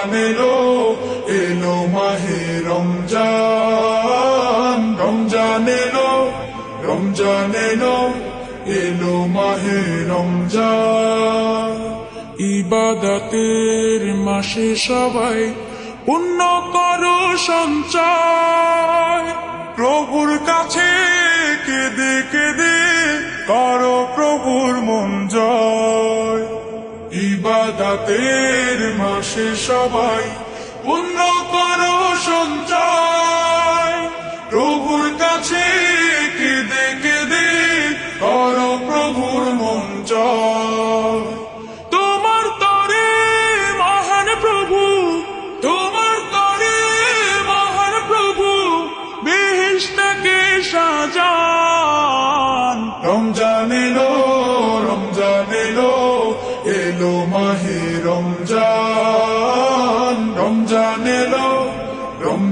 রমজান এলো মাহে রমজান। রমজান এলো রমজান এলো এলো মাহে রমজান। ইবাদতের মাসে সবাই পুণ্য করো সঞ্চয়। প্রভুর কাছে কেঁদে কেঁদে করো প্রভুর মন জয়। ইবাদতের মাসে সবাই পুণ্য করো সঞ্চয়। প্রভুর কাছে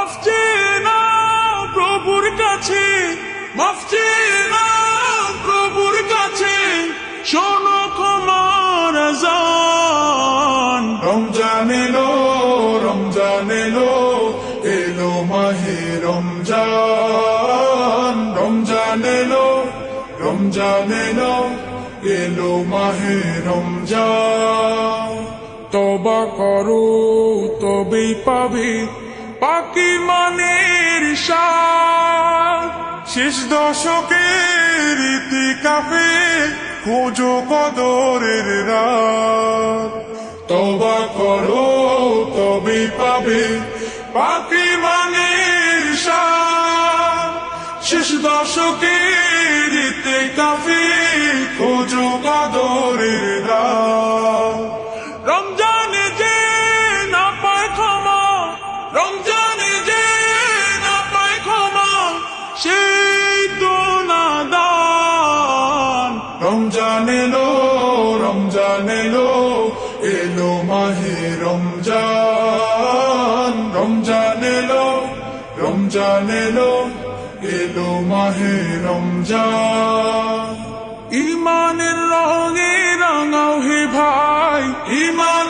মাফ কাছে, মাফ প্রভুর কাছে। শোনো আজান। রমজান এলো রমজান এলো এলো মাহে রমজান। রমজান এলো রমজান এলো এলো মাহে রমজান। তবা করো, তবেই পাবে পাকি মানের শেষ দশকের ইতিকাফে খোঁজো কদরের রাত। তবা করো, তবে পাবে পাকি মানের শেষ দশকের রমজান এলো রমজান এলো এলো মাহে রমজান। রমজান এলো রমজান এলো এলো মাহে রমজান। ইমানের রঙে রঙাও হে ভাই ইমানের